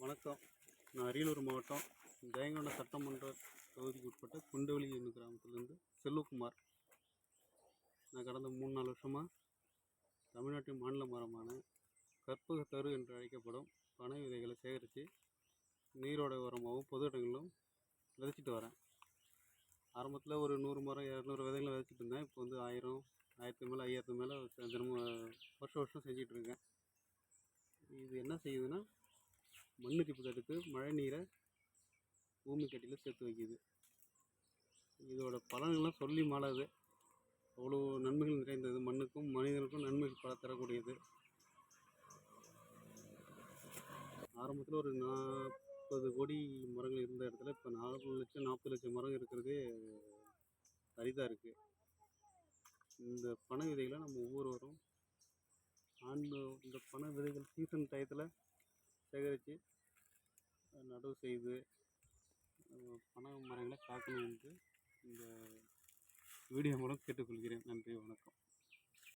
வணக்கம். நான் அரியலூர் மாவட்டம் ஜெயங்கொண்ட சட்டமன்ற தொகுதிக்கு உட்பட்ட குண்டவெளி என்னும் கிராமத்திலேருந்து செல்வகுமார். நான் கடந்த மூணு நாலு வருஷமாக தமிழ்நாட்டின் மாநில மரமான கற்பகத்தரு என்று அழைக்கப்படும் பனை விதைகளை சேகரித்து நீரோட உரமாகவும் பொது இடங்களிலும் விதைச்சிட்டு வரேன். ஆரம்பத்தில் ஒரு நூறு மரம் இரநூறு விதைகளை விதைச்சிட்டு இருந்தேன். இப்போ வந்து ஆயிரம் ஆயிரத்து மேலே ஐயாயிரத்து மேலே தினமும் வருஷம் வருஷம் செஞ்சிகிட்ருக்கேன் இது என்ன செய்யுதுன்னா மண்ணரிப்பு தடுத்து மழை நீரை பூமி கட்டியில் சேர்த்து வைக்கிது. இதோட பலன்கள்லாம் சொல்லி மாலாது அவ்வளோ நன்மைகள் நிறைந்தது. மண்ணுக்கும் மனிதனுக்கும் நன்மைகள் பல தரக்கூடியது. ஆரம்பத்தில் ஒரு நாற்பது கோடி மரங்கள் இருந்த இடத்துல இப்போ நாலு லட்சம் நாற்பது லட்சம் மரம் இருக்கிறதே அரிதாக இருக்குது இந்த பனை விதைகளை நம்ம ஒவ்வொருவரும் ஆண்டு இந்த பனை விதைகள் சீசன் டயத்தில் சேகரித்து நடவு செய்து பனை மரங்களை காக்கணும் என்று இந்த வீடியோ மூலம் கேட்டுக்கொள்கிறேன். நன்றி வணக்கம்.